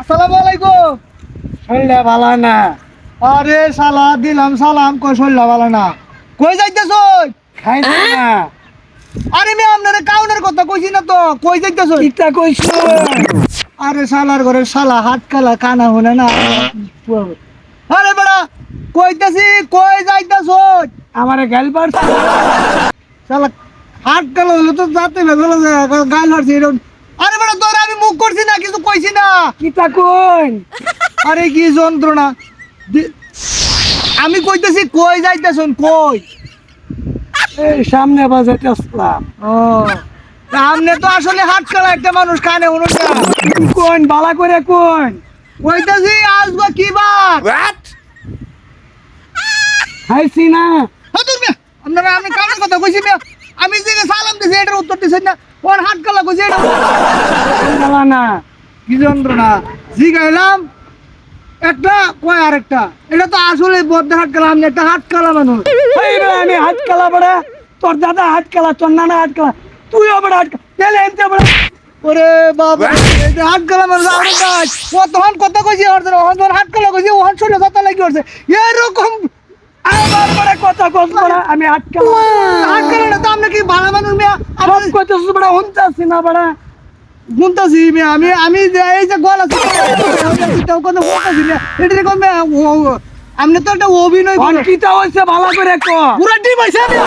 আসসালামু আলাইকুম। শরীরটা ভালো না। আরে সালা দিলাম সালাম কই শরীরটা ভালো না? কই যাইতেছ? খাইছি না। আরে আমি আপনার কাউনের কথা কইছি না তো। কই যাইতেছ? ইটা কইছো আরে শালার ঘরে শালা হাত কালা কানা হনে না। আরে বেড়া কইতাছি কই যাইতেছ? আমারে গালবার শালা হাত কালা হলো তো যাতে গাল হারছি এরকম আরে বেড়া তোর আমি মুখ করছি না কিছু কইছি না। কিতা কইন? আরে কি যন্ত্রণা। আমি কইতেছি কই যাইতেছুন কই? এই সামনে বাজাতে আসলাম ও সামনে তো আসলে হাট কালা একটা মানুষ কানে কোন বালা করে কোন কইতেছি আসব কি বার খাইছি না। হ্যাঁ, আপনারা আমি কামের কথা কইছি মিয়া আমি যে সালাম দিছি এটার উত্তর দিছেন না ওর হাট কালা কইছি এটা ভালো না কি যন্ত্রণা জি গাইলাম একটা কয় আরেকটা? এটা তো আসলে বদ্ধ কালা আমি একটা কালা মানুষ। আমি হাত কালা বড়া। তোর দাদা হাত কালা তোর নানা হাত কালা। তুইও বড় হাত কালা। এনতে বড়। ওরে বাবা এই যে কালা মানুষ আরে গাছ ও তখন কথা কইছি ওর তখন হাট কালা কইছি ওহন শুনে কথা লাগি ওরছে। এরকম বড় কথা বড়া আমি হাত কালা। না তো আমরা কি ভালো মানুষ মিয়া? সব আমার কইতেছিস বড়া না বড়া। মিয়া আমি আমি যে এই যে গলা এটা কম আপনি তো একটা অভিনয় কোন কিতা হইছে ভালো করে পুরা হইছে। মিয়া